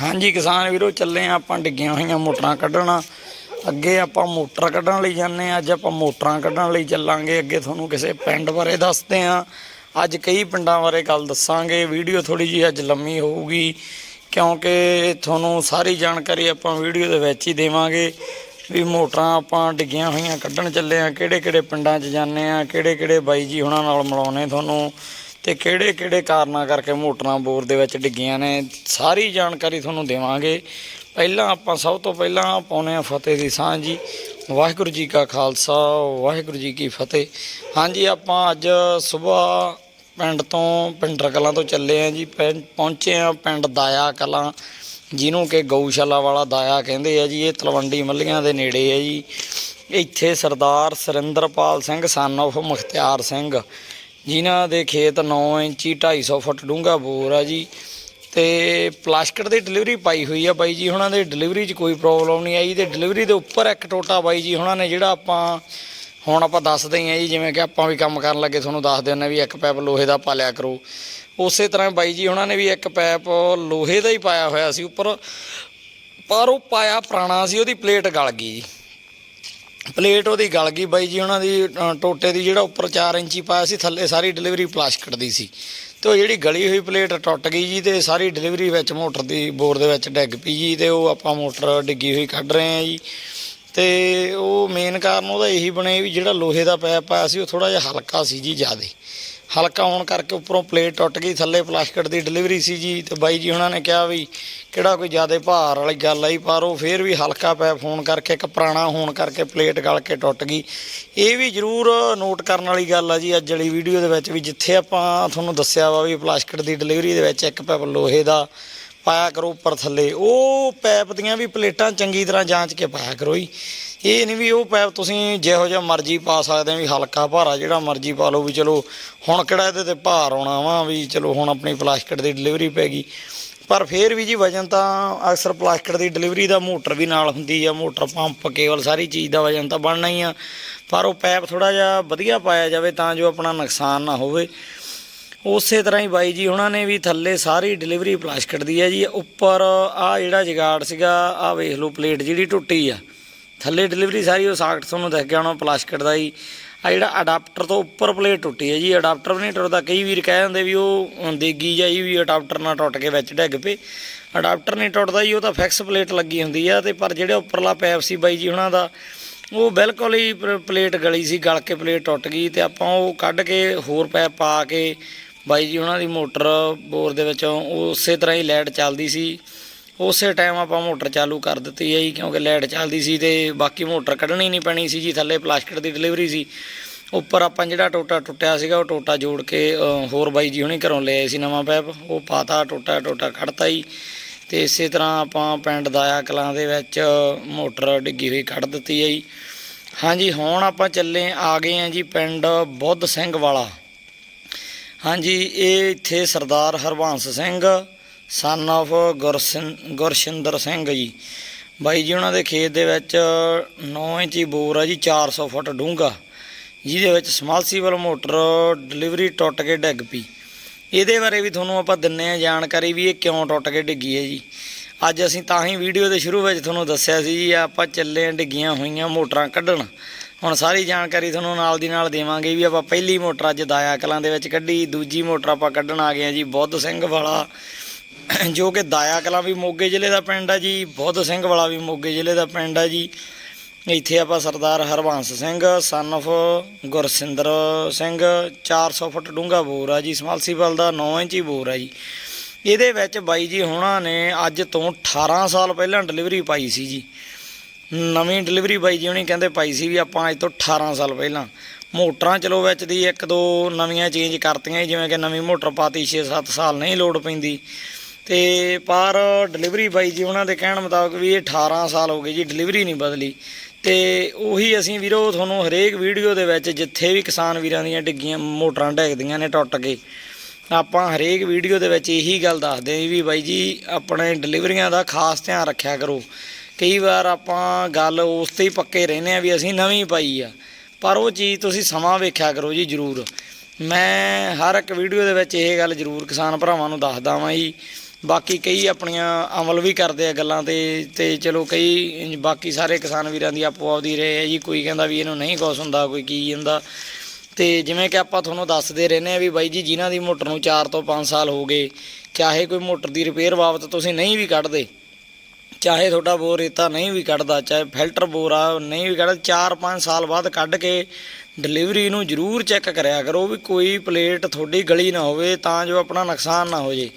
ਹਾਂਜੀ, ਕਿਸਾਨ ਵੀਰੋ, ਚੱਲੇ ਆ ਆਪਾਂ ਡਿੱਗੀਆਂ ਹੋਈਆਂ ਮੋਟਰਾਂ ਕੱਢਣਾ। ਅੱਗੇ ਆਪਾਂ ਮੋਟਰ ਕੱਢਣ ਲਈ ਜਾਂਦੇ ਆ, ਅੱਜ ਆਪਾਂ ਮੋਟਰਾਂ ਕੱਢਣ ਲਈ ਚੱਲਾਂਗੇ। ਅੱਗੇ ਤੁਹਾਨੂੰ ਕਿਸੇ ਪਿੰਡ ਬਾਰੇ ਦੱਸਦੇ ਆ। ਅੱਜ ਕਈ ਪਿੰਡਾਂ ਬਾਰੇ ਗੱਲ ਦੱਸਾਂਗੇ। ਵੀਡੀਓ ਥੋੜੀ ਜਿਹੀ ਅੱਜ ਲੰਮੀ ਹੋਊਗੀ, ਕਿਉਂਕਿ ਤੁਹਾਨੂੰ ਸਾਰੀ ਜਾਣਕਾਰੀ ਆਪਾਂ ਵੀਡੀਓ ਦੇ ਵਿੱਚ ਹੀ ਦੇਵਾਂਗੇ ਵੀ ਮੋਟਰਾਂ ਆਪਾਂ ਡਿੱਗੀਆਂ ਹੋਈਆਂ ਕੱਢਣ ਚੱਲੇ ਆ। ਕਿਹੜੇ ਕਿਹੜੇ ਪਿੰਡਾਂ 'ਚ ਜਾਂਦੇ ਆ ਕਿਹੜੇ ਕਿਹੜੇ ਬਾਈ ਜੀ ਹੁਣਾਂ ਨਾਲ ਮਿਲਾਉਣੇ ਤੁਹਾਨੂੰ। ਤੇ ਕਿਹੜੇ ਕਿਹੜੇ ਕਾਰਨਾਂ ਕਰਕੇ ਮੋਟਰਾਂ ਬੋਰ ਦੇ ਵਿੱਚ ਡਿੱਗੀਆਂ ਨੇ, ਸਾਰੀ ਜਾਣਕਾਰੀ ਤੁਹਾਨੂੰ ਦੇਵਾਂਗੇ। ਪਹਿਲਾਂ ਆਪਾਂ ਸਭ ਤੋਂ ਪਹਿਲਾਂ ਪਾਉਨੇ ਆ ਫਤਿਹ ਦੀ ਸਾਂਝ ਜੀ। ਵਾਹਿਗੁਰੂ ਜੀ ਕਾ ਖਾਲਸਾ, ਵਾਹਿਗੁਰੂ ਜੀ ਕੀ ਫਤਿਹ। ਹਾਂਜੀ, ਆਪਾਂ ਅੱਜ ਸਵੇਰ ਪਿੰਡ ਤੋਂ ਪਿੰਡਰ ਕਲਾਂ ਤੋਂ ਚੱਲੇ ਆ ਜੀ। ਪਹੁੰਚੇ ਆ ਪਿੰਡ ਦਾਇਆ ਕਲਾਂ, ਜਿਹਨੂੰ ਕਿ ਗਊਸ਼ਾਲਾ ਵਾਲਾ ਦਾਇਆ ਕਹਿੰਦੇ ਆ ਜੀ। ਇਹ ਤਲਵੰਡੀ ਮੱਲੀਆਂ ਦੇ ਨੇੜੇ ਹੈ ਜੀ। ਇੱਥੇ ਸਰਦਾਰ ਸੁਰਿੰਦਰਪਾਲ ਸਿੰਘ ਸਨ of ਮੁਖਤਿਆਰ ਸਿੰਘ ਜਿਨ੍ਹਾਂ ਦੇ ਖੇਤ 9 ਇੰਚੀ 250 ਫੁੱਟ ਡੂੰਘਾ ਬੋਰ ਆ ਜੀ, ਤੇ ਪਲਾਸਕਟ ਦੀ ਡਿਲੀਵਰੀ ਪਾਈ ਹੋਈ ਆ ਬਾਈ ਜੀ, ਉਹਨਾਂ ਦੇ ਡਿਲੀਵਰੀ 'ਚ ਕੋਈ ਪ੍ਰੋਬਲਮ ਨਹੀਂ ਆਈ, ਤੇ ਡਿਲੀਵਰੀ ਦੇ ਉੱਪਰ ਇੱਕ ਟੋਟਾ ਬਾਈ ਜੀ, ਉਹਨਾਂ ਨੇ ਜਿਹੜਾ ਆਪਾਂ ਹੁਣ ਆਪਾਂ ਦੱਸਦੇ ਹੀ ਆ ਜੀ, ਜਿਵੇਂ ਕਿ ਆਪਾਂ ਵੀ ਕੰਮ ਕਰਨ ਲੱਗੇ, ਤੁਹਾਨੂੰ ਦੱਸਦੇ ਹੁੰਦੇ ਵੀ ਇੱਕ ਪੈਪ ਲੋਹੇ ਦਾ ਪਾ ਲਿਆ ਕਰੋ। ਉਸੇ ਤਰ੍ਹਾਂ ਬਾਈ ਜੀ, ਉਹਨਾਂ ਨੇ ਵੀ ਇੱਕ ਪੈਪ ਲੋਹੇ ਦਾ ਹੀ ਪਾਇਆ ਹੋਇਆ ਸੀ ਉੱਪਰ, ਪਰ ਉਹ ਪਾਇਆ ਪੁਰਾਣਾ ਸੀ, ਉਹਦੀ ਪਲੇਟ ਗਲ ਗਈ ਜੀ। ਪਲੇਟ ਉਹਦੀ ਗਲ ਗਈ ਬਾਈ ਜੀ, ਉਹਨਾਂ ਦੀ ਟੋਟੇ ਦੀ ਜਿਹੜਾ ਉੱਪਰ 4 ਇੰਚੀ ਪਾਇਆ ਸੀ, ਥੱਲੇ ਸਾਰੀ ਡਿਲੀਵਰੀ ਪਲਾਸਟਿਕ ਦੀ ਸੀ। ਤੇ ਉਹ ਜਿਹੜੀ ਗਲੀ ਹੋਈ ਪਲੇਟ ਟੁੱਟ ਗਈ ਜੀ, ਤੇ ਸਾਰੀ ਡਿਲੀਵਰੀ ਵਿੱਚ ਮੋਟਰ ਦੀ ਬੋਰ ਦੇ ਵਿੱਚ ਡਿੱਗ ਪਈ ਜੀ, ਤੇ ਉਹ ਆਪਾਂ ਮੋਟਰ ਡਿੱਗੀ ਹੋਈ ਕੱਢ ਰਹੇ ਹਾਂ ਜੀ। ਤੇ ਉਹ ਮੇਨ ਕਾਰਨ ਉਹਦਾ ਇਹੀ ਬਣਿਆ ਵੀ ਜਿਹੜਾ ਲੋਹੇ ਦਾ ਪੈਪ ਪਾਇਆ ਸੀ, ਉਹ ਥੋੜਾ ਜਿਹਾ ਹਲਕਾ ਸੀ ਜੀ ਜ਼ਿਆਦੇ। ਹਲਕਾ ਹੋਣ ਕਰਕੇ ਉੱਪਰੋਂ ਪਲੇਟ ਟੁੱਟ ਗਈ, ਥੱਲੇ ਪਲਾਸਟਿਕ ਦੀ ਡਿਲੀਵਰੀ ਸੀ ਜੀ, ਤੇ ਬਾਈ ਜੀ ਉਹਨਾਂ ਨੇ ਕਿਹਾ ਵੀ ਕਿਹੜਾ ਕੋਈ ਜ਼ਿਆਦਾ ਭਾਰ ਵਾਲੀ ਗੱਲ ਆਈ ਪਰ ਉਹ ਫੇਰ ਵੀ ਹਲਕਾ ਪੈਪ ਹੋਣ ਕਰਕੇ, ਇੱਕ ਪੁਰਾਣਾ ਹੋਣ ਕਰਕੇ ਪਲੇਟ ਗਲ ਕੇ ਟੁੱਟ ਗਈ। ਇਹ ਵੀ ਜ਼ਰੂਰ ਨੋਟ ਕਰਨ ਵਾਲੀ ਗੱਲ ਆ ਜੀ, ਅੱਜ ਵਾਲੀ ਵੀਡੀਓ ਦੇ ਵਿੱਚ ਵੀ ਜਿੱਥੇ ਆਪਾਂ ਤੁਹਾਨੂੰ ਦੱਸਿਆ ਵਾ ਵੀ ਪਲਾਸਟਿਕ ਦੀ ਡਿਲੀਵਰੀ ਦੇ ਵਿੱਚ ਇੱਕ ਪੈਪ ਲੋਹੇ ਦਾ ਪਾਇਆ ਕਰੋ ਉੱਪਰ ਥੱਲੇ, ਉਹ ਪੈਪ ਦੀਆਂ ਵੀ ਪਲੇਟਾਂ ਚੰਗੀ ਤਰ੍ਹਾਂ ਜਾਂਚ ਕੇ ਪਾਇਆ ਕਰੋ ਜੀ। ਇਹ ਨਹੀਂ ਵੀ ਉਹ ਪੈਪ ਤੁਸੀਂ ਜਿਹੋ ਜਿਹਾ ਮਰਜ਼ੀ ਪਾ ਸਕਦੇ ਆ ਵੀ ਹਲਕਾ ਭਾਰਾ ਜਿਹੜਾ ਮਰਜ਼ੀ ਪਾ ਲਓ ਵੀ ਚਲੋ ਹੁਣ ਕਿਹੜਾ ਇਹਦੇ ਤੇ ਭਾਰ ਆਉਣਾ ਵਾ ਵੀ ਚਲੋ ਹੁਣ ਆਪਣੀ ਪਲਾਸਟਿਕ ਦੀ ਡਿਲੀਵਰੀ ਪੈ ਗਈ। ਪਰ ਫੇਰ ਵੀ ਜੀ ਵਜਨ ਤਾਂ ਅਕਸਰ ਪਲਾਸਟਿਕ ਦੀ ਡਿਲੀਵਰੀ ਦਾ ਮੋਟਰ ਵੀ ਨਾਲ ਹੁੰਦੀ ਆ, ਮੋਟਰ ਪੰਪ ਕੇਵਲ ਸਾਰੀ ਚੀਜ਼ ਦਾ ਵਜਨ ਤਾਂ ਬਣਨਾ ਹੀ ਆ। ਪਰ ਉਹ ਪੈਪ ਥੋੜਾ ਜਿਹਾ ਵਧੀਆ ਪਾਇਆ ਜਾਵੇ ਤਾਂ ਜੋ ਆਪਣਾ ਨੁਕਸਾਨ ਨਾ ਹੋਵੇ। ਉਸੇ ਤਰ੍ਹਾਂ ਹੀ ਬਾਈ ਜੀ ਉਹਨਾਂ ਨੇ ਵੀ ਥੱਲੇ ਸਾਰੀ ਡਿਲੀਵਰੀ ਪਲਾਸਟਿਕ ਦੀ ਹੈ ਜੀ। ਉੱਪਰ ਆ ਜਿਹੜਾ ਜਗਾੜ ਸੀਗਾ ਆ ਵੇਖ ਲਓ ਪਲੇਟ ਜਿਹੜੀ ਟੁੱਟੀ ਆ। ਥੱਲੇ ਡਿਲੀਵਰੀ ਸਾਰੀ ਉਹ ਸਾਕਟ ਤੁਹਾਨੂੰ ਦੇਖ ਗਿਆ ਹੋਣਾ ਪਲਾਸਟਿਕ ਦਾ ਜੀ। ਆ ਜਿਹੜਾ ਅਡਾਪਟਰ ਤੋਂ ਉੱਪਰ ਪਲੇਟ ਟੁੱਟੀ ਹੈ ਜੀ ਅਡਾਪਟਰ ਵੀ ਨਹੀਂ ਟੁੱਟਦਾ। ਕਈ ਵੀਰ ਕਹਿ ਜਾਂਦੇ ਵੀ ਉਹ ਦੇਗੀ ਜਾਈ ਵੀ ਅਡਾਪਟਰ ਨਾਲ ਟੁੱਟ ਕੇ ਵਿੱਚ ਡਿੱਗ ਪਏ। ਅਡਾਪਟਰ ਨਹੀਂ ਟੁੱਟਦਾ ਜੀ, ਉਹ ਤਾਂ ਫਿਕਸ ਪਲੇਟ ਲੱਗੀ ਹੁੰਦੀ ਆ ਤੇ ਪਰ ਜਿਹੜਾ ਉੱਪਰਲਾ ਪੈਪ ਸੀ ਬਾਈ ਜੀ ਉਹਨਾਂ ਦਾ, ਉਹ ਬਿਲਕੁਲ ਹੀ ਪਲੇਟ ਗਲੀ ਸੀ, ਗਲ ਕੇ ਪਲੇਟ ਟੁੱਟ ਗਈ ਤੇ ਆਪਾਂ ਉਹ ਕੱਢ ਕੇ ਹੋਰ ਪੈਪ ਪਾ ਕੇ ਬਾਈ ਜੀ ਉਹਨਾਂ ਦੀ ਮੋਟਰ ਬੋਰ ਦੇ ਵਿੱਚੋਂ ਉਸੇ ਤਰ੍ਹਾਂ ਹੀ ਲਾਈਟ ਚੱਲਦੀ ਸੀ। ਉਸੇ ਟਾਈਮ ਆਪਾਂ ਮੋਟਰ ਚਾਲੂ ਕਰ ਦਿੱਤੀ ਹੈ ਜੀ, ਕਿਉਂਕਿ ਲਾਈਟ ਚੱਲਦੀ ਸੀ ਤੇ ਬਾਕੀ ਮੋਟਰ ਕੱਢਣੀ ਨਹੀਂ ਪੈਣੀ ਸੀ ਜੀ, ਥੱਲੇ ਪਲਾਸਟਿਕ ਦੀ ਡਿਲੀਵਰੀ ਸੀ। ਉੱਪਰ ਆਪਾਂ ਜਿਹੜਾ ਟੋਟਾ ਟੁੱਟਿਆ ਸੀਗਾ, ਉਹ ਟੋਟਾ ਜੋੜ ਕੇ ਹੋਰ ਬਾਈ ਜੀ ਹੁਣੀ ਘਰੋਂ ਲੈ ਆਏ ਸੀ ਨਵਾਂ ਪੈਪ ਉਹ ਪਾਤਾ, ਟੋਟਾ ਟੋਟਾ ਕੱਢਤਾ ਜੀ। ਤੇ ਇਸੇ ਤਰ੍ਹਾਂ ਆਪਾਂ ਪਿੰਡ ਦਾਇਆ ਕਲਾਂ ਦੇ ਵਿੱਚ ਮੋਟਰ ਡਿੱਗੀ ਹੋਈ ਕੱਢ ਦਿੱਤੀ ਹੈ ਜੀ। ਹਾਂਜੀ, ਹੁਣ ਆਪਾਂ ਚੱਲੇ ਆ ਗਏ ਆ ਜੀ ਪਿੰਡ ਬੁੱਧ ਸਿੰਘ ਵਾਲਾ। ਹਾਂਜੀ, ਇਹ ਇੱਥੇ ਸਰਦਾਰ ਹਰਵੰਸ ਸਿੰਘ ਸਨ of ਗੁਰਸਿੰ ਗੁਰਸ਼ਿੰਦਰ ਸਿੰਘ ਜੀ। ਬਾਈ ਜੀ, ਉਹਨਾਂ ਦੇ ਖੇਤ ਦੇ ਵਿੱਚ 9 ਇੰਚੀ ਬੋਰ ਆ ਜੀ 400 ਫੁੱਟ ਡੂੰਘਾ, ਜਿਹਦੇ ਵਿੱਚ ਸਮਰਸੀਬਲ ਮੋਟਰ ਡਿਲੀਵਰੀ ਟੁੱਟ ਕੇ ਡਿੱਗ ਪਈ। ਇਹਦੇ ਬਾਰੇ ਵੀ ਤੁਹਾਨੂੰ ਆਪਾਂ ਦਿੰਨੇ ਆ ਜਾਣਕਾਰੀ ਵੀ ਇਹ ਕਿਉਂ ਟੁੱਟ ਕੇ ਡਿੱਗੀ ਹੈ ਜੀ। ਅੱਜ ਅਸੀਂ ਤਾਂ ਹੀ ਵੀਡੀਓ ਦੇ ਸ਼ੁਰੂ ਵਿੱਚ ਤੁਹਾਨੂੰ ਦੱਸਿਆ ਸੀ ਜੀ, ਆਪਾਂ ਚੱਲੇ ਆਂ ਡਿੱਗੀਆਂ ਹੋਈਆਂ ਮੋਟਰਾਂ ਕੱਢਣ। ਹੁਣ ਸਾਰੀ ਜਾਣਕਾਰੀ ਤੁਹਾਨੂੰ ਨਾਲ ਦੀ ਨਾਲ ਦੇਵਾਂਗੇ ਵੀ ਆਪਾਂ ਪਹਿਲੀ ਮੋਟਰ ਅੱਜ ਦਾਇਆ ਕਲਾਂ ਦੇ ਵਿੱਚ ਕੱਢੀ, ਦੂਜੀ ਮੋਟਰ ਆਪਾਂ ਕੱਢਣ ਆ ਗਏ ਆ ਜੀ, ਬੁੱਧ ਸਿੰਘ ਵਾਲਾ। ਜੋ ਕਿ ਦਾਇਆ ਕਲਾਂ ਵੀ ਮੋਗੇ ਜ਼ਿਲ੍ਹੇ ਦਾ ਪਿੰਡ ਆ ਜੀ, ਬੁੱਧ ਸਿੰਘ ਵਾਲਾ ਵੀ ਮੋਗੇ ਜ਼ਿਲ੍ਹੇ ਦਾ ਪਿੰਡ ਆ ਜੀ। ਇੱਥੇ ਆਪਾਂ ਸਰਦਾਰ ਹਰਵੰਸ ਸਿੰਘ ਸਨ of ਗੁਰਸਿੰਦਰ ਸਿੰਘ 400 ਫੁੱਟ ਡੂੰਘਾ ਬੋਰ ਆ ਜੀ ਸਮਰਸੀਬਲ ਦਾ 9 ਇੰਚੀ ਬੋਰ ਆ ਜੀ। ਇਹਦੇ ਵਿੱਚ ਬਾਈ ਜੀ ਹੁਣਾਂ ਨੇ ਅੱਜ ਤੋਂ 18 ਸਾਲ ਪਹਿਲਾਂ ਡਿਲੀਵਰੀ ਪਾਈ ਸੀ ਜੀ। ਨਵੀਂ ਡਿਲੀਵਰੀ ਬਾਈ ਜੀ ਹੁਣੀ ਕਹਿੰਦੇ ਪਾਈ ਸੀ ਵੀ ਆਪਾਂ ਅੱਜ ਤੋਂ 18 ਸਾਲ ਪਹਿਲਾਂ। ਮੋਟਰਾਂ ਚਲੋ ਵਿੱਚ ਦੀ ਇੱਕ ਦੋ ਨਵੀਆਂ ਚੇਂਜ ਕਰਤੀਆਂ ਜਿਵੇਂ ਕਿ ਨਵੀਂ ਮੋਟਰ ਪਾਤੀ 6-7 ਸਾਲ ਨਹੀਂ ਲੋਡ ਪੈਂਦੀ। ਤੇ ਪਰ ਡਿਲੀਵਰੀ ਬਾਈ ਜੀ ਉਹਨਾਂ ਦੇ ਕਹਿਣ ਮੁਤਾਬਕ ਵੀ ਇਹ 18 ਸਾਲ ਹੋ ਗਏ ਜੀ ਡਿਲੀਵਰੀ ਨਹੀਂ ਬਦਲੀ। ਤੇ ਉਹੀ ਅਸੀਂ ਵੀਰੋ ਤੁਹਾਨੂੰ ਹਰੇਕ ਵੀਡੀਓ ਦੇ ਵਿੱਚ ਜਿੱਥੇ ਵੀ ਕਿਸਾਨ ਵੀਰਾਂ ਦੀਆਂ ਡਿੱਗੀਆਂ, ਮੋਟਰਾਂ ਡਿੱਗਦੀਆਂ ਨੇ ਟੁੱਟ ਕੇ, ਆਪਾਂ ਹਰੇਕ ਵੀਡੀਓ ਦੇ ਵਿੱਚ ਇਹੀ ਗੱਲ ਦੱਸਦੇ ਹਾਂ ਵੀ ਬਾਈ ਜੀ ਆਪਣੇ ਡਿਲੀਵਰੀਆਂ ਦਾ ਖਾਸ ਧਿਆਨ ਰੱਖਿਆ ਕਰੋ। ਕਈ ਵਾਰ ਆਪਾਂ ਗੱਲ ਉਸ ਤੇ ਹੀ ਪੱਕੇ ਰਹਿੰਦੇ ਆ ਵੀ ਅਸੀਂ ਨਵੀਂ ਪਾਈ ਆ, ਪਰ ਉਹ ਚੀਜ਼ ਤੁਸੀਂ ਸਮਾਂ ਵੇਖਿਆ ਕਰੋ ਜੀ ਜ਼ਰੂਰ। ਮੈਂ ਹਰ ਇੱਕ ਵੀਡੀਓ ਦੇ ਵਿੱਚ ਇਹ ਗੱਲ ਜ਼ਰੂਰ ਕਿਸਾਨ ਭਰਾਵਾਂ ਨੂੰ ਦੱਸਦਾ ਵਾਂ ਜੀ ਬਾਕੀ ਕਈ ਆਪਣੀਆਂ ਅਮਲ ਵੀ ਕਰਦੇ ਆ ਗੱਲਾਂ ਤੇ ਤੇ ਚਲੋ ਕਈ ਬਾਕੀ ਸਾਰੇ ਕਿਸਾਨ ਵੀਰਾਂ ਦੀ ਆਪੋ ਆਪਦੀ ਰਹੇ ਹੈ ਜੀ, ਕੋਈ ਕਹਿੰਦਾ ਵੀ ਇਹਨੂੰ ਨਹੀਂ ਕੁਛ ਹੁੰਦਾ, ਕੋਈ ਕੀ ਹੁੰਦਾ। ਤੇ ਜਿਵੇਂ ਕਿ ਆਪਾਂ ਤੁਹਾਨੂੰ ਦੱਸਦੇ ਰਹਿੰਦੇ ਆ ਵੀ ਬਾਈ ਜੀ, ਜਿਨ੍ਹਾਂ ਦੀ ਮੋਟਰ ਨੂੰ 4 ਤੋਂ 5 ਸਾਲ ਹੋ ਗਏ, ਚਾਹੇ ਕੋਈ ਮੋਟਰ ਦੀ ਰਿਪੇਅਰ ਬਾਬਤ ਤੁਸੀਂ ਨਹੀਂ ਵੀ ਕੱਢਦੇ, ਚਾਹੇ ਤੁਹਾਡਾ ਬੋਰ ਰੇਤਾ ਨਹੀਂ ਵੀ ਕੱਢਦਾ, ਚਾਹੇ ਫਿਲਟਰ ਬੋਰ ਆ, ਨਹੀਂ ਵੀ ਕੱਢਦਾ 4-5 ਸਾਲ ਬਾਅਦ ਕੱਢ ਕੇ ਡਿਲੀਵਰੀ ਨੂੰ ਜ਼ਰੂਰ ਚੈੱਕ ਕਰਿਆ ਕਰੋ ਵੀ ਕੋਈ ਪਲੇਟ ਤੁਹਾਡੀ ਗਲੀ ਨਾ ਹੋਵੇ, ਤਾਂ ਜੋ ਆਪਣਾ ਨੁਕਸਾਨ ਨਾ ਹੋ ਜੇ।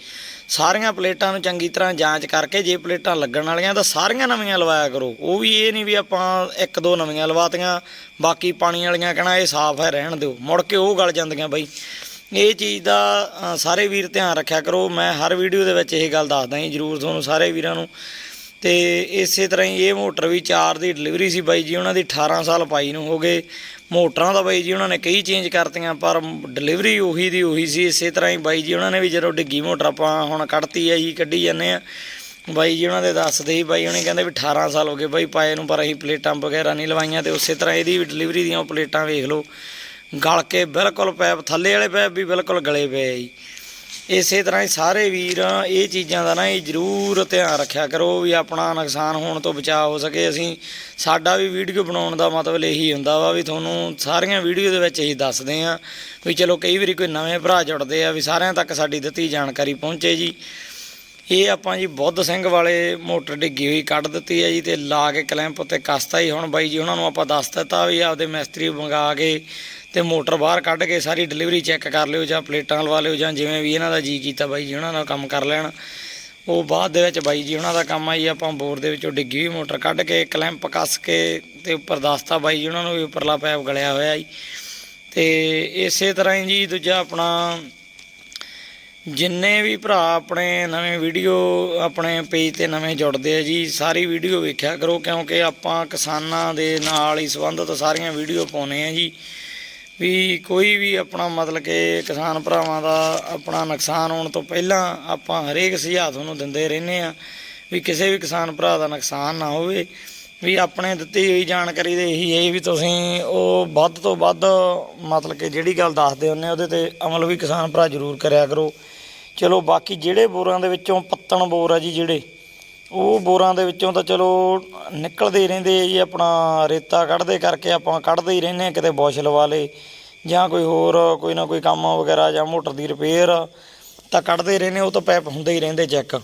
ਸਾਰੀਆਂ ਪਲੇਟਾਂ ਨੂੰ ਚੰਗੀ ਤਰ੍ਹਾਂ ਜਾਂਚ ਕਰਕੇ ਜੇ ਪਲੇਟਾਂ ਲੱਗਣ ਵਾਲੀਆਂ ਤਾਂ ਸਾਰੀਆਂ ਨਵੀਆਂ ਲਵਾਇਆ ਕਰੋ। ਉਹ ਵੀ ਇਹ ਨਹੀਂ ਵੀ ਆਪਾਂ ਇੱਕ ਦੋ ਨਵੀਆਂ ਲਵਾਤੀਆਂ, ਬਾਕੀ ਪਾਣੀ ਵਾਲੀਆਂ ਕਹਿਣਾ ਇਹ ਸਾਫ਼ ਹੈ, ਰਹਿਣ ਦਿਓ। ਮੁੜ ਕੇ ਉਹ ਗਲ ਜਾਂਦੀਆਂ ਬਾਈ। ਇਹ ਚੀਜ਼ ਦਾ ਸਾਰੇ ਵੀਰ ਧਿਆਨ ਰੱਖਿਆ ਕਰੋ। ਮੈਂ ਹਰ ਵੀਡੀਓ ਦੇ ਵਿੱਚ ਇਹ ਗੱਲ ਦੱਸਦਾ ਜੀ, ਜਰੂਰ ਤੁਹਾਨੂੰ ਸਾਰੇ ਵੀਰਾਂ ਨੂੰ ਤੇ ਇਸੇ ਤਰ੍ਹਾਂ ਹੀ ਇਹ ਮੋਟਰ ਵੀ 4 ਦੀ ਡਿਲੀਵਰੀ ਸੀ ਬਾਈ ਜੀ, ਉਹਨਾਂ ਦੀ 18 ਸਾਲ ਪਾਈ ਨੂੰ ਹੋ ਗਏ। ਮੋਟਰਾਂ ਦਾ ਬਾਈ ਜੀ, ਉਹਨਾਂ ਨੇ ਕਈ ਚੇਂਜ ਕਰਤੀਆਂ, ਪਰ ਡਿਲੀਵਰੀ ਉਹੀ ਦੀ ਉਹੀ ਸੀ। ਇਸੇ ਤਰ੍ਹਾਂ ਹੀ ਬਾਈ ਜੀ, ਉਹਨਾਂ ਨੇ ਵੀ ਜਦੋਂ ਡਿੱਗੀ ਮੋਟਰ, ਆਪਾਂ ਹੁਣ ਕੱਢਤੀ ਹੈ ਜੀ ਕੱਢੀ ਜਾਂਦੇ ਆ। ਬਾਈ ਜੀ ਉਹਨਾਂ ਦੇ ਦੱਸਦੇ ਸੀ, ਬਾਈ ਉਹਨੇ ਕਹਿੰਦੇ ਵੀ 18 ਸਾਲ ਹੋ ਗਏ ਬਾਈ ਪਾਏ ਨੂੰ, ਪਰ ਅਸੀਂ ਪਲੇਟਾਂ ਵਗੈਰਾ ਨਹੀਂ ਲਵਾਈਆਂ ਤੇ ਉਸੇ ਤਰ੍ਹਾਂ ਇਹਦੀ ਵੀ ਡਿਲੀਵਰੀ ਦੀਆਂ ਉਹ ਪਲੇਟਾਂ ਵੇਖ ਲਓ। ਗਲ ਕੇ ਬਿਲਕੁਲ ਪੈਪ ਥੱਲੇ ਵਾਲੇ ਪੈਪ ਵੀ ਬਿਲਕੁਲ ਗਲੇ ਪਏ ਆ ਜੀ। ਇਸੇ ਤਰ੍ਹਾਂ ਹੀ ਸਾਰੇ ਵੀਰ, ਇਹ ਚੀਜ਼ਾਂ ਦਾ ਨਾ ਇਹ ਜ਼ਰੂਰ ਧਿਆਨ ਰੱਖਿਆ ਕਰੋ ਵੀ ਆਪਣਾ ਨੁਕਸਾਨ ਹੋਣ ਤੋਂ ਬਚਾਅ ਹੋ ਸਕੇ। ਅਸੀਂ, ਸਾਡਾ ਵੀ ਵੀਡੀਓ ਬਣਾਉਣ ਦਾ ਮਤਲਬ ਇਹੀ ਹੁੰਦਾ ਵਾ ਵੀ ਤੁਹਾਨੂੰ ਸਾਰੀਆਂ ਵੀਡੀਓ ਦੇ ਵਿੱਚ ਅਸੀਂ ਦੱਸਦੇ ਆ ਵੀ ਚਲੋ ਕਈ ਵਾਰੀ ਕੋਈ ਨਵੇਂ ਭਰਾ ਜੁੜਦੇ ਆ ਵੀ ਸਾਰਿਆਂ ਤੱਕ ਸਾਡੀ ਦਿੱਤੀ ਜਾਣਕਾਰੀ ਪਹੁੰਚੇ ਜੀ। ਇਹ ਆਪਾਂ ਜੀ ਬੁੱਧ ਸਿੰਘ ਵਾਲੇ ਮੋਟਰ ਡਿੱਗੀ ਹੋਈ ਕੱਢ ਦਿੱਤੀ ਹੈ ਜੀ ਤੇ ਲਾ ਕੇ ਕਲੈਂਪ ਉੱਤੇ ਕਸਤਾ ਹੀ ਹੁਣ ਬਾਈ ਜੀ ਉਹਨਾਂ ਨੂੰ ਆਪਾਂ ਦੱਸ ਦਿੱਤਾ ਵੀ ਆਪਦੇ ਮਿਸਤਰੀ ਮੰਗਾ ਕੇ ਤੇ ਮੋਟਰ ਬਾਹਰ ਕੱਢ ਕੇ ਸਾਰੀ ਡਿਲੀਵਰੀ ਚੈੱਕ ਕਰ ਲਿਓ ਜਾਂ ਪਲੇਟਾਂ ਲਵਾ ਲਿਓ ਜਾਂ ਜਿਵੇਂ ਵੀ ਇਹਨਾਂ ਦਾ ਜੀ ਕੀਤਾ ਬਾਈ ਜੀ ਉਹਨਾਂ ਦਾ ਕੰਮ ਕਰ ਲੈਣ। ਉਹ ਬਾਅਦ ਦੇ ਵਿੱਚ ਬਾਈ ਜੀ ਉਹਨਾਂ ਦਾ ਕੰਮ ਆ ਜੀ ਆਪਾਂ ਬੋਰ ਦੇ ਵਿੱਚੋਂ ਡਿੱਗੀ ਹੋਈ ਮੋਟਰ ਕੱਢ ਕੇ ਕਲੈਂਪ ਕੱਸ ਕੇ ਤੇ ਉੱਪਰ ਦੱਸਤਾ ਬਾਈ ਜੀ ਉਹਨਾਂ ਨੂੰ ਵੀ ਉੱਪਰਲਾ ਪੈਪ ਗਲਿਆ ਹੋਇਆ ਜੀ। ਤੇ ਇਸੇ ਤਰ੍ਹਾਂ ਹੀ ਜੀ ਦੂਜਾ ਆਪਣਾ ਜਿੰਨੇ ਵੀ ਭਰਾ ਆਪਣੇ ਨਵੇਂ ਵੀਡੀਓ ਆਪਣੇ ਪੇਜ ਤੇ ਨਵੇਂ ਜੁੜਦੇ ਆ ਜੀ, ਸਾਰੀ ਵੀਡੀਓ ਵੇਖਿਆ ਕਰੋ ਕਿਉਂਕਿ ਆਪਾਂ ਕਿਸਾਨਾਂ ਦੇ ਨਾਲ ਹੀ ਸੰਬੰਧਿਤ ਸਾਰੀਆਂ ਵੀਡੀਓ ਪਾਉਨੇ ਆ ਜੀ। ਵੀ ਕੋਈ ਵੀ ਆਪਣਾ ਮਤਲਬ ਕਿ ਕਿਸਾਨ ਭਰਾਵਾਂ ਦਾ ਆਪਣਾ ਨੁਕਸਾਨ ਹੋਣ ਤੋਂ ਪਹਿਲਾਂ ਆਪਾਂ ਹਰੇਕ ਸੁਝਾਅ ਤੁਹਾਨੂੰ ਦਿੰਦੇ ਰਹਿੰਦੇ ਆ ਵੀ ਕਿਸੇ ਵੀ ਕਿਸਾਨ ਭਰਾ ਦਾ ਨੁਕਸਾਨ ਨਾ ਹੋਵੇ। ਵੀ ਆਪਣੇ ਦਿੱਤੀ ਹੋਈ ਜਾਣਕਾਰੀ ਦੇ ਇਹੀ ਹੈ ਵੀ ਤੁਸੀਂ ਉਹ ਵੱਧ ਤੋਂ ਵੱਧ ਮਤਲਬ ਕਿ ਜਿਹੜੀ ਗੱਲ ਦੱਸਦੇ ਹੁੰਦੇ ਉਹਦੇ ਤੇ ਅਮਲ ਵੀ ਕਿਸਾਨ ਭਰਾ ਜ਼ਰੂਰ ਕਰਿਆ ਕਰੋ। ਚਲੋ ਬਾਕੀ ਜਿਹੜੇ ਬੋਰਾਂ ਦੇ ਵਿੱਚੋਂ ਪੱਤਣ ਬੋਰ ਆ ਜੀ ਜਿਹੜੇ ਉਹ ਬੋਰਾਂ ਦੇ ਵਿੱਚੋਂ ਤਾਂ ਚਲੋ ਨਿਕਲਦੇ ਹੀ ਰਹਿੰਦੇ ਆ ਜੀ, ਆਪਣਾ ਰੇਤਾ ਕੱਢਦੇ ਕਰਕੇ ਆਪਾਂ ਕੱਢਦੇ ਹੀ ਰਹਿੰਦੇ ਆ ਕਿਤੇ ਬੋਸ਼ ਲਵਾ ਲੇ ਜਾਂ ਕੋਈ ਹੋਰ ਕੋਈ ਨਾ ਕੋਈ ਕੰਮ ਵਗੈਰਾ ਜਾਂ ਮੋਟਰ ਦੀ ਰਿਪੇਅਰ ਤਾਂ ਕੱਢਦੇ ਰਹਿੰਦੇ ਉਹ ਤਾਂ ਪੈਪ ਹੁੰਦੇ ਹੀ ਰਹਿੰਦੇ ਚੈੱਕ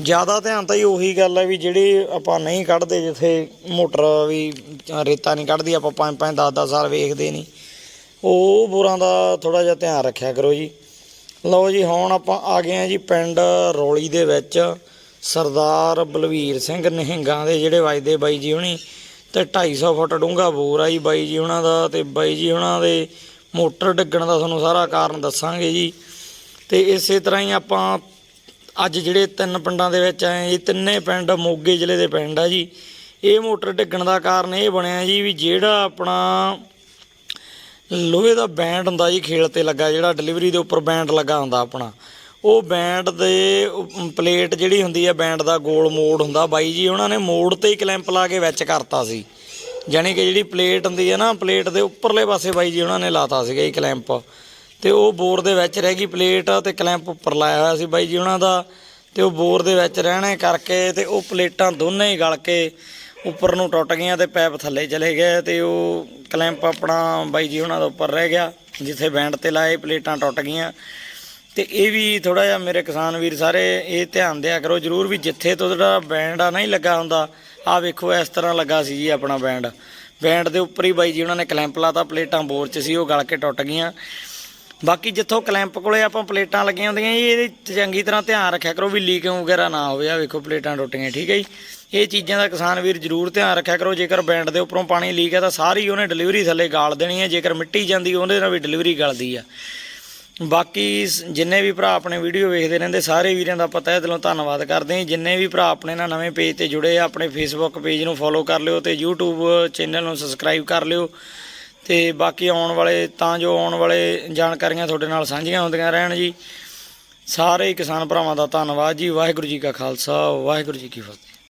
ਜ਼ਿਆਦਾ ਧਿਆਨ ਤਾਂ ਹੀ ਉਹੀ ਗੱਲ ਹੈ ਵੀ ਜਿਹੜੇ ਆਪਾਂ ਨਹੀਂ ਕੱਢਦੇ, ਜਿੱਥੇ ਮੋਟਰ ਵੀ ਰੇਤਾ ਨਹੀਂ ਕੱਢਦੀ, ਆਪਾਂ 5 5 10 10 ਸਾਲ ਵੇਖਦੇ ਨਹੀਂ। ਉਹ ਬੋਰਾਂ ਦਾ ਥੋੜਾ ਜਿਹਾ ਧਿਆਨ ਰੱਖਿਆ ਕਰੋ ਜੀ। ਲਓ ਜੀ, ਹੁਣ ਆਪਾਂ ਆ ਗਏ ਆ ਜੀ ਪਿੰਡ ਰੋਲੀ ਦੇ ਵਿੱਚ। ਸਰਦਾਰ ਬਲਵੀਰ ਸਿੰਘ ਨਹਿੰਗਾ ਦੇ ਜਿਹੜੇ ਵੱਜਦੇ ਬਾਈ ਜੀ ਹੁਣੀ ਤੇ 250 ਫੁੱਟ ਡੂੰਘਾ ਬੋਰ ਆ ਜੀ ਬਾਈ ਜੀ ਉਹਨਾਂ ਦਾ ਤੇ ਬਾਈ ਜੀ ਉਹਨਾਂ ਦੇ ਮੋਟਰ ਡਿੱਗਣ ਦਾ ਤੁਹਾਨੂੰ ਸਾਰਾ ਕਾਰਨ ਦੱਸਾਂਗੇ ਜੀ। ਤੇ ਇਸੇ ਤਰ੍ਹਾਂ ਹੀ ਆਪਾਂ ਅੱਜ ਜਿਹੜੇ ਤਿੰਨ ਪਿੰਡਾਂ ਦੇ ਵਿੱਚ ਆਏ ਜੀ, ਤਿੰਨੇ ਪਿੰਡ ਮੋਗੇ ਜ਼ਿਲ੍ਹੇ ਦੇ ਪਿੰਡ ਆ ਜੀ। ਇਹ ਮੋਟਰ ਡਿੱਗਣ ਦਾ ਕਾਰਨ ਇਹ ਬਣਿਆ ਜੀ ਵੀ ਜਿਹੜਾ ਆਪਣਾ ਲੋਹੇ ਦਾ ਬੈਂਡ ਹੁੰਦਾ ਜੀ, ਖੇਲ ਤੇ ਲੱਗਾ ਜਿਹੜਾ, ਡਿਲੀਵਰੀ ਦੇ ਉੱਪਰ ਬੈਂਡ ਲੱਗਾ ਹੁੰਦਾ ਆਪਣਾ। ਉਹ ਬੈਂਡ ਦੇ ਉ- ਪਲੇਟ ਜਿਹੜੀ ਹੁੰਦੀ ਆ ਬੈਂਡ ਦਾ ਗੋਲ ਮੋੜ ਹੁੰਦਾ। ਬਾਈ ਜੀ ਉਹਨਾਂ ਨੇ ਮੋੜ ਤੇ ਹੀ ਕਲੈਂਪ ਲਾ ਕੇ ਵਿੱਚ ਕਰਤਾ ਸੀ। ਜਾਣੀ ਕਿ ਜਿਹੜੀ ਪਲੇਟ ਹੁੰਦੀ ਹੈ ਨਾ, ਪਲੇਟ ਦੇ ਉੱਪਰਲੇ ਪਾਸੇ ਬਾਈ ਜੀ ਉਹਨਾਂ ਨੇ ਲਾਤਾ ਸੀਗਾ ਇਹ ਕਲੈਂਪ। ਤੇ ਉਹ ਬੋਰ ਦੇ ਵਿੱਚ ਰਹਿ ਗਈ ਪਲੇਟ ਤੇ ਕਲੈਂਪ ਉੱਪਰ ਲਾਇਆ ਹੋਇਆ ਸੀ ਬਾਈ ਜੀ ਉਹਨਾਂ ਦਾ। ਤੇ ਉਹ ਬੋਰ ਦੇ ਵਿੱਚ ਰਹਿਣੇ ਕਰਕੇ ਤੇ ਉਹ ਪਲੇਟਾਂ ਦੋਨੇ ਹੀ ਗਲ ਕੇ ਉੱਪਰ ਨੂੰ ਟੁੱਟ ਗਈਆਂ ਤੇ ਪੈਪ ਥੱਲੇ ਚਲੇ ਗਏ ਤੇ ਉਹ ਕਲੈਂਪ ਆਪਣਾ ਬਾਈ ਜੀ ਉਹਨਾਂ ਦਾ ਉੱਪਰ ਰਹਿ ਗਿਆ, ਜਿੱਥੇ ਬੈਂਡ ਤੇ ਲਾਏ, ਪਲੇਟਾਂ ਟੁੱਟ ਗਈਆਂ। ਤੇ ਇਹ ਵੀ ਥੋੜਾ ਜਿਹਾ ਮੇਰੇ ਕਿਸਾਨ ਵੀਰ ਸਾਰੇ ਇਹ ਧਿਆਨ ਦਿਆ ਕਰੋ, ਜਰੂਰ ਵੀ ਜਿੱਥੇ ਤੋਂ ਜਿਹੜਾ ਬੈਂਡ ਆ ਨਹੀਂ ਲੱਗਾ ਹੁੰਦਾ ਆ ਵੇਖੋ ਇਸ ਤਰ੍ਹਾਂ ਲੱਗਾ ਸੀ ਜੀ ਆਪਣਾ ਬੈਂਡ। ਬੈਂਡ ਦੇ ਉੱਪਰ ਹੀ ਬਾਈ ਜੀ ਉਹਨਾਂ ਨੇ ਕਲੈਂਪ ਲਾਤਾ, ਪਲੇਟਾਂ ਬੋਰ 'ਚ ਸੀ, ਉਹ ਗਲ ਕੇ ਟੁੱਟ ਗਈਆਂ। ਬਾਕੀ ਜਿੱਥੋਂ ਕਲੈਂਪ ਕੋਲੇ ਆਪਾਂ ਪਲੇਟਾਂ ਲੱਗੀਆਂ ਹੁੰਦੀਆਂ ਜੀ ਇਹਦੇ ਚੰਗੀ ਤਰ੍ਹਾਂ ਧਿਆਨ ਰੱਖਿਆ ਕਰੋ ਵੀ ਲੀਕਿੰਗ ਵਗੈਰਾ ਨਾ ਹੋਵੇ ਆ ਵੇਖੋ ਪਲੇਟਾਂ ਟੁੱਟੀਆਂ, ਠੀਕ ਹੈ ਜੀ। ਇਹ ਚੀਜ਼ਾਂ ਦਾ ਕਿਸਾਨ ਵੀਰ ਜ਼ਰੂਰ ਧਿਆਨ ਰੱਖਿਆ ਕਰੋ, ਜੇਕਰ ਬੈਂਡ ਦੇ ਉੱਪਰੋਂ ਪਾਣੀ ਲੀਕ ਹੈ ਤਾਂ ਸਾਰੀ ਉਹਨੇ ਡਿਲੀਵਰੀ ਥੱਲੇ ਗਾਲ ਦੇਣੀ ਹੈ, ਜੇਕਰ ਮਿੱਟੀ ਜਾਂਦੀ ਉਹਦੇ ਨਾਲ ਵੀ ਡਿਲੀਵਰੀ ਗਲਦੀ ਆ। ਬਾਕੀ ਸ- ਜਿੰਨੇ ਵੀ ਭਰਾ ਆਪਣੇ ਵੀਡੀਓ ਵੇਖਦੇ ਰਹਿੰਦੇ, ਸਾਰੇ ਵੀਰਾਂ ਦਾ ਪਤਾ ਤਹਿ ਦਿਲੋਂ ਧੰਨਵਾਦ ਕਰਦੇ ਹਾਂ। ਜਿੰਨੇ ਵੀ ਭਰਾ ਆਪਣੇ ਨਾਲ ਨਵੇਂ ਪੇਜ ਤੇ ਜੁੜੇ ਆ, ਆਪਣੇ ਫੇਸਬੁੱਕ ਪੇਜ ਨੂੰ ਫੋਲੋ ਕਰ ਲਿਓ ਤੇ YouTube ਚੈਨਲ ਨੂੰ ਸਬਸਕ੍ਰਾਈਬ ਕਰ ਲਿਓ। ਤੇ ਬਾਕੀ ਆਉਣ ਵਾਲੇ, ਤਾਂ ਜੋ ਆਉਣ ਵਾਲੇ ਜਾਣਕਾਰੀਆਂ ਤੁਹਾਡੇ ਨਾਲ ਸਾਂਝੀਆਂ ਹੁੰਦੀਆਂ ਰਹਿਣ ਜੀ। ਸਾਰੇ ਹੀ ਕਿਸਾਨ ਭਰਾਵਾਂ ਦਾ ਧੰਨਵਾਦ ਜੀ। ਵਾਹਿਗੁਰੂ ਜੀ ਕਾ ਖਾਲਸਾ, ਵਾਹਿਗੁਰੂ ਜੀ ਕੀ ਫਤਿਹ।